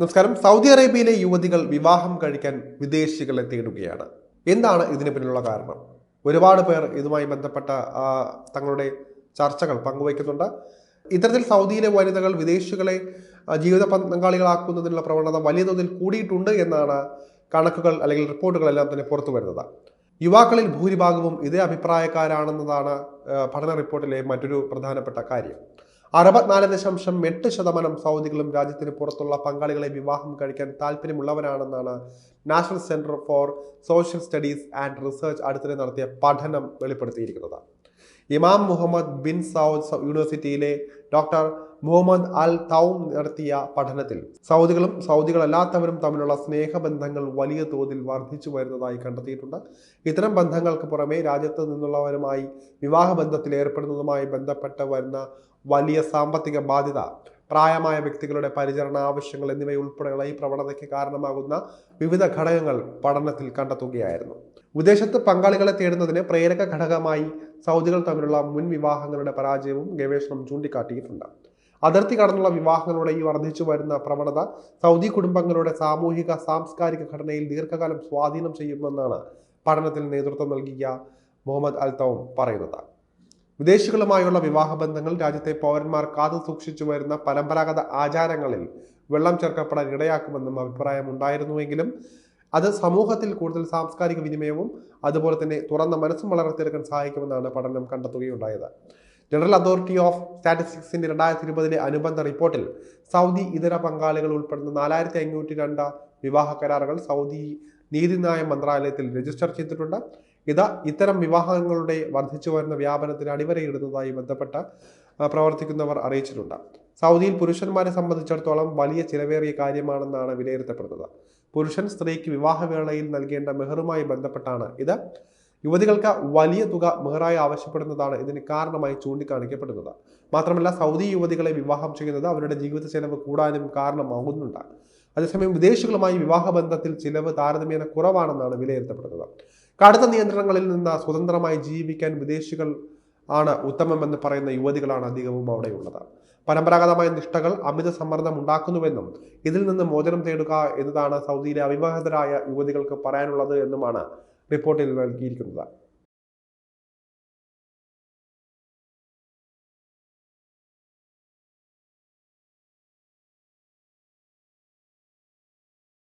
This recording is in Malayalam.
നമസ്കാരം. സൗദി അറേബ്യയിലെ യുവതികൾ വിവാഹം കഴിക്കാൻ വിദേശികളെ തേടുകയാണ്. എന്താണ് ഇതിന് പിന്നിലുള്ള കാരണം? ഒരുപാട് പേർ ഇതുമായി ബന്ധപ്പെട്ട തങ്ങളുടെ ചർച്ചകൾ പങ്കുവയ്ക്കുന്നുണ്ട്. ഇത്തരത്തിൽ സൗദിയിലെ വനിതകൾ വിദേശികളെ ജീവിത പങ്കാളികളാക്കുന്നതിനുള്ള പ്രവണത വലിയ തോതിൽ കൂടിയിട്ടുണ്ട് എന്നാണ് കണക്കുകൾ അല്ലെങ്കിൽ റിപ്പോർട്ടുകളെല്ലാം തന്നെ പുറത്തു വരുന്നത്. യുവാക്കളിൽ ഭൂരിഭാഗവും ഇതേ അഭിപ്രായക്കാരാണെന്നതാണ് പഠന റിപ്പോർട്ടിലെ മറ്റൊരു പ്രധാനപ്പെട്ട കാര്യം. അറുപത്തിനാല് ദശാംശം എട്ട് ശതമാനം സൗദികളും രാജ്യത്തിന് പുറത്തുള്ള പങ്കാളികളെ വിവാഹം കഴിക്കാൻ താല്പര്യമുള്ളവരാണെന്നാണ് national centre for social studies and research അടുത്തിടെ നടത്തിയ പഠനം വെളിപ്പെടുത്തിയിരിക്കുന്നത്. ഇമാം മുഹമ്മദ് ബിൻ സൗദ് യൂണിവേഴ്സിറ്റിയിലെ ഡോക്ടർ മുഹമ്മദ് അൽ തൗം നടത്തിയ പഠനത്തിൽ സൗദികളും സൗദികളല്ലാത്തവരും തമ്മിലുള്ള സ്നേഹബന്ധങ്ങൾ വലിയ തോതിൽ വർദ്ധിച്ചു വരുന്നതായി കണ്ടെത്തിയിട്ടുണ്ട്. ഇത്തരം ബന്ധങ്ങൾക്ക് പുറമെ രാജ്യത്ത് നിന്നുള്ളവരുമായി വിവാഹബന്ധത്തിൽ ഏർപ്പെടുന്നതുമായി ബന്ധപ്പെട്ട് വരുന്ന വലിയ സാമ്പത്തിക ബാധ്യത പ്രായമായ വ്യക്തികളുടെ പരിചരണ ആവശ്യങ്ങൾ എന്നിവയുൾപ്പെടെയുള്ള ഈ പ്രവണതയ്ക്ക് കാരണമാകുന്ന വിവിധ ഘടകങ്ങൾ പഠനത്തിൽ കണ്ടെത്തുകയായിരുന്നു. വിദേശത്ത് പങ്കാളികളെ തേടുന്നതിന് പ്രേരക ഘടകമായി സൗദികൾ തമ്മിലുള്ള മുൻ വിവാഹങ്ങളുടെ പരാജയവും ഗവേഷണം ചൂണ്ടിക്കാട്ടിയിട്ടുണ്ട്. അതിർത്തി കടന്നുള്ള വിവാഹങ്ങളുടെ ഈ വർദ്ധിച്ചു വരുന്ന പ്രവണത സൗദി കുടുംബങ്ങളുടെ സാമൂഹിക സാംസ്കാരിക ഘടനയിൽ ദീർഘകാലം സ്വാധീനം ചെയ്യുമെന്നാണ് പഠനത്തിൽ നേതൃത്വം നൽകിയ മുഹമ്മദ് അൽ തൗം പറയുന്നത്. വിദേശികളുമായുള്ള വിവാഹബന്ധങ്ങൾ രാജ്യത്തെ പൗരന്മാർ കാത്തു സൂക്ഷിച്ചു വരുന്ന പരമ്പരാഗത ആചാരങ്ങളിൽ വെള്ളം ചേർക്കപ്പെടാൻ ഇടയാക്കുമെന്നും അഭിപ്രായം ഉണ്ടായിരുന്നുവെങ്കിലും അത് സമൂഹത്തിൽ കൂടുതൽ സാംസ്കാരിക വിനിമയവും അതുപോലെ തന്നെ തുറന്ന മനസ്സും വളർത്തിയെടുക്കാൻ സഹായിക്കുമെന്നാണ് പഠനം കണ്ടെത്തുകയുണ്ടായത്. ജനറൽ അതോറിറ്റി ഓഫ് സ്റ്റാറ്റിസ്റ്റിക്സിന്റെ രണ്ടായിരത്തി ഇരുപതിലെ അനുബന്ധ റിപ്പോർട്ടിൽ സൗദി ഇതര പങ്കാളികൾ ഉൾപ്പെടുന്ന നാലായിരത്തി അഞ്ഞൂറ്റി രണ്ട് വിവാഹ കരാറുകൾ സൗദി നീതിന്യായ മന്ത്രാലയത്തിൽ രജിസ്റ്റർ ചെയ്തിട്ടുണ്ട്. ഇത് ഇത്തരം വിവാഹങ്ങളുടെ വർദ്ധിച്ചു വരുന്ന വ്യാപനത്തിന് അടിവരയിടുന്നതായി ബന്ധപ്പെട്ട പ്രവർത്തിക്കുന്നവർ അറിയിച്ചിട്ടുണ്ട്. സൗദിയിൽ പുരുഷന്മാരെ സംബന്ധിച്ചിടത്തോളം വലിയ ചിലവേറിയ കാര്യമാണെന്നാണ് വിലയിരുത്തപ്പെടുന്നത്. പുരുഷൻ സ്ത്രീക്ക് വിവാഹവേളയിൽ നൽകേണ്ട മെഹറുമായി ബന്ധപ്പെട്ടാണ് ഇത്. യുവതികൾക്ക് വലിയ തുക മെഹറായി ആവശ്യപ്പെടുന്നതാണ് ഇതിന് കാരണമായി ചൂണ്ടിക്കാണിക്കപ്പെടുന്നത്. മാത്രമല്ല സൗദി യുവതികളെ വിവാഹം ചെയ്യുന്നത് അവരുടെ ജീവിത ചെലവ് കൂടാനും കാരണമാകുന്നുണ്ട്. അതേസമയം വിദേശികളുമായി വിവാഹബന്ധത്തിൽ ചിലവ് താരതമ്യേന കുറവാണെന്നാണ് വിലയിരുത്തപ്പെടുന്നത്. കടുത്ത നിയന്ത്രണങ്ങളിൽ നിന്ന് സ്വതന്ത്രമായി ജീവിക്കാൻ വിദേശികൾ ആണ് ഉത്തമമെന്ന് പറയുന്ന യുവതികളാണ് അധികവും അവിടെയുള്ളത്. പരമ്പരാഗതമായ നിഷ്ഠകൾ അമിത സമ്മർദ്ദം ഉണ്ടാക്കുന്നുവെന്നും ഇതിൽ നിന്ന് മോചനം തേടുക എന്നതാണ് സൗദിയിലെ അവിവാഹിതരായ യുവതികൾക്ക് പറയാനുള്ളത് എന്നുമാണ് റിപ്പോർട്ടിൽ നൽകിയിരിക്കുന്നത്.